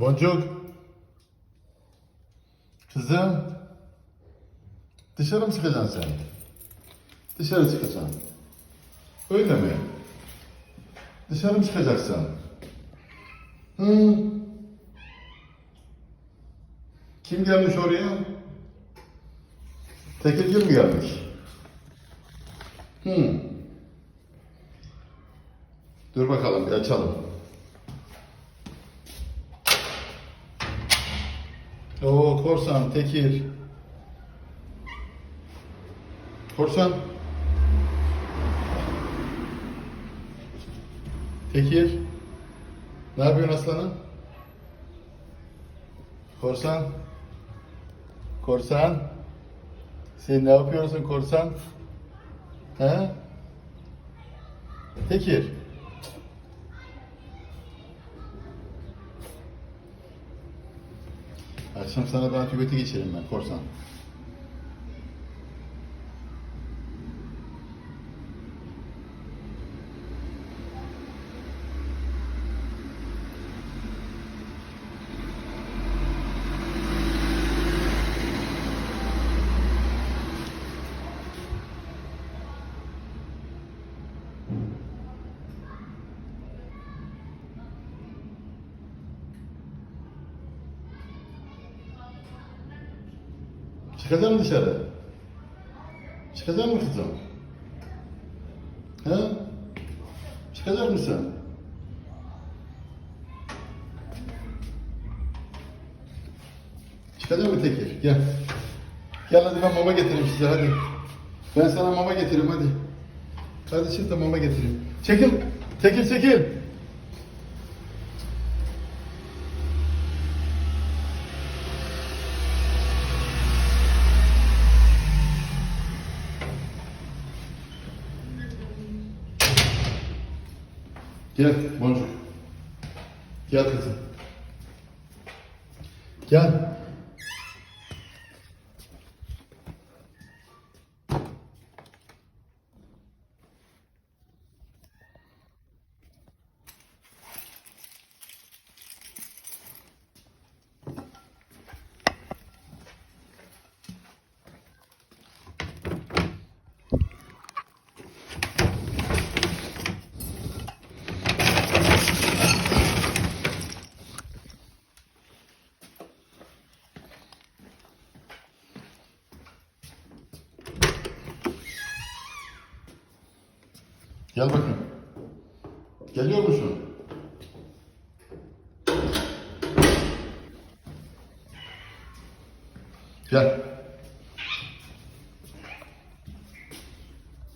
Boncuk. Kızım. Dışarı mı çıkacaksın sen? Dışarı çıkacaksın. Öyle mi? Dışarı mı çıkacaksın? Hı. Kim gelmiş oraya? Tekirgil mi gelmiş? Hı. Dur bakalım bir açalım. Oo korsan, tekir. Korsan. Tekir. Ne yapıyorsun aslanım? Korsan. Korsan. Sen ne yapıyorsun korsan? He? Tekir. Akşam sana daha tübeti geçerim ben korsan. Çıkacak mısın dışarı? Çıkacak mısın kızım? He? Çıkacak mısın? Çıkacak mı Tekir? Gel. Gel hadi ben mama getireyim size hadi. Ben sana mama getireyim hadi. Hadi çık da mama getireyim. Çekil. Tekir çekil. Gel boncuk. Gel kızım. Gel. Gel bakayım. Geliyor musun? Gel.